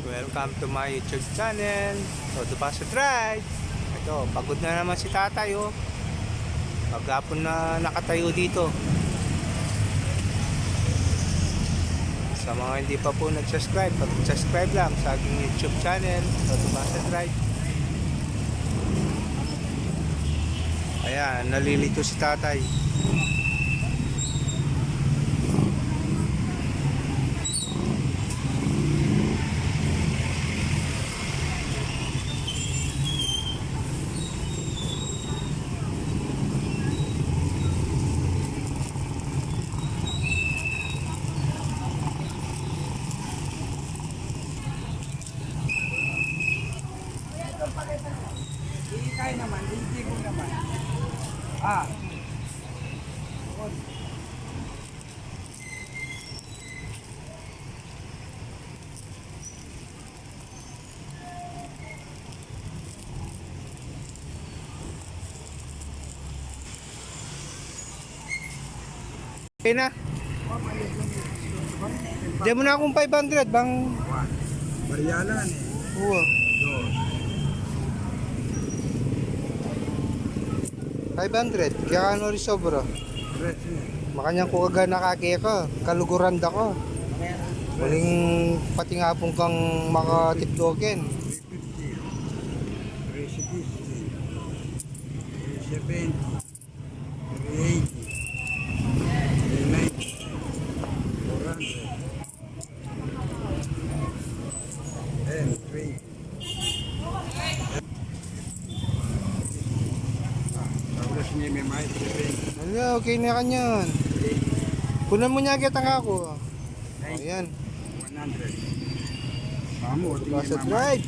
Welcome to my YouTube channel. So, the Paso Drive. Ito, pagod na naman si tatay, oh. Pagapon na nakatayo dito. Sa mga hindi pa po nag-subscribe, pag-subscribe lang sa aking YouTube channel, so, the Paso Drive. Ayan, nalilito si tatay. Ikay naman, hindi ko naman. Ah. Okay na. Diyan mo na akong 500, bang... Marialan eh. Oo. Dos. 500, kaya ano rin sobra. Makanyang ko kaga nakaki ka, kaluguran da ko. Muling pati nga pong kang makatiktoken. 350. 360. 370. Tapos niya may may 320. Ano, okay na kanyan. Kunan mo niya kita nga ako. Ayan, 100. Kamu, sa drive.